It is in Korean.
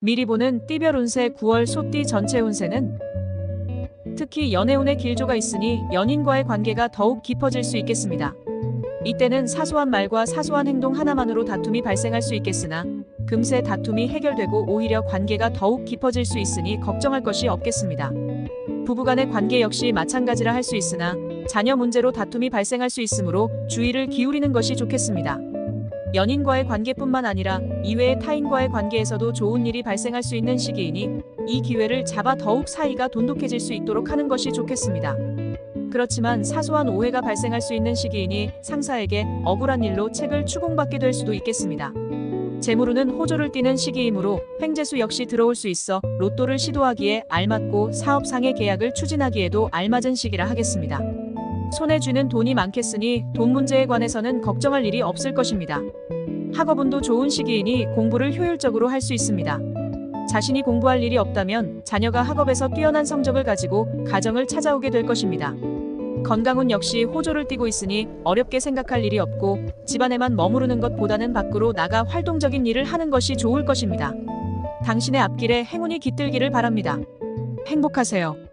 미리 보는 띠별 운세 9월 소띠 전체 운세는 특히 연애운의 길조가 있으니 연인과의 관계가 더욱 깊어질 수 있겠습니다. 이때는 사소한 말과 사소한 행동 하나만으로 다툼이 발생할 수 있겠으나 금세 다툼이 해결되고 오히려 관계가 더욱 깊어질 수 있으니 걱정할 것이 없겠습니다. 부부간의 관계 역시 마찬가지라 할 수 있으나 자녀 문제로 다툼이 발생할 수 있으므로 주의를 기울이는 것이 좋겠습니다. 연인과의 관계뿐만 아니라 이외의 타인과의 관계에서도 좋은 일이 발생할 수 있는 시기이니 이 기회를 잡아 더욱 사이가 돈독해질 수 있도록 하는 것이 좋겠습니다. 그렇지만 사소한 오해가 발생할 수 있는 시기이니 상사에게 억울한 일로 책을 추궁받게 될 수도 있겠습니다. 재물운은 호조를 띠는 시기이므로 횡재수 역시 들어올 수 있어 로또를 시도하기에 알맞고 사업상의 계약을 추진하기에도 알맞은 시기라 하겠습니다. 손에 쥐는 돈이 많겠으니 돈 문제에 관해서는 걱정할 일이 없을 것입니다. 학업운도 좋은 시기이니 공부를 효율적으로 할 수 있습니다. 자신이 공부할 일이 없다면 자녀가 학업에서 뛰어난 성적을 가지고 가정을 찾아오게 될 것입니다. 건강운 역시 호조를 띠고 있으니 어렵게 생각할 일이 없고 집안에만 머무르는 것보다는 밖으로 나가 활동적인 일을 하는 것이 좋을 것입니다. 당신의 앞길에 행운이 깃들기를 바랍니다. 행복하세요.